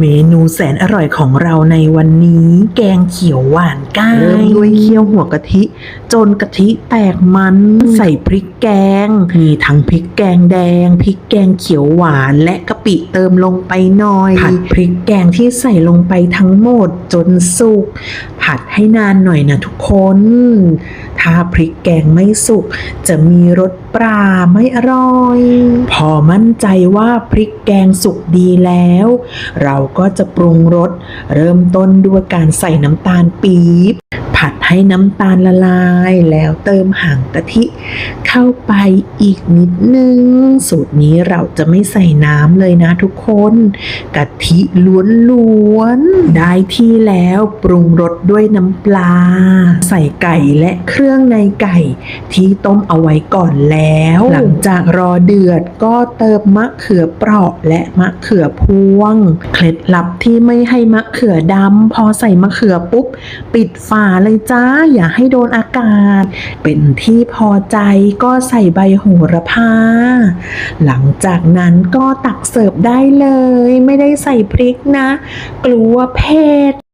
เมนูแสนอร่อยของเราในวันนี้ แกงเขียวหวานก้ายเริ่มด้วยเคี่ยวหัวกะทิ จนกะทิแตกมัน ใส่พริกแกง มีทั้งพริกแกงแดง พริกแกงเขียวหวาน และกะปิเติมลงไปหน่อย ผัดพริกแกงที่ใส่ลงไปทั้งหมดจนสุก ผัดให้นานหน่อยนะทุกคน ถ้าพริกแกงไม่สุก จะมีรสปลาไม่อร่อย พอมั่นใจว่าพริกแกงสุกดีแล้ว เราก็จะปรุงรสเริ่มต้นด้วยการใส่น้ำตาลปี๊บ ผัดให้น้ำตาลละลาย แล้วเติมหางกะทิ เข้าไปอีกนิดนึง สูตรนี้เราจะไม่ใส่น้ำเลยนะทุกคนกะทิล้วนๆได้ที่แล้วปรุงรสด้วยน้ำปลา ใส่ไก่และเครื่องในไก่ ที่ต้มเอาไว้ก่อนแล้ว หลังจากรอเดือดก็เติมมะเขือเปราะและมะเขือพวง เคล็ดลับที่ไม่ให้มะเขือดำพอใส่มะเขือปุ๊บ ปิดฝาเลยจ้า อย่าให้โดนอากาศ เป็นที่พอใจก็ใส่ใบโหระพา หลังจากนั้นก็ตักเสิร์ฟได้เลย ไม่ได้ใส่พริกนะ กลัวเผ็ด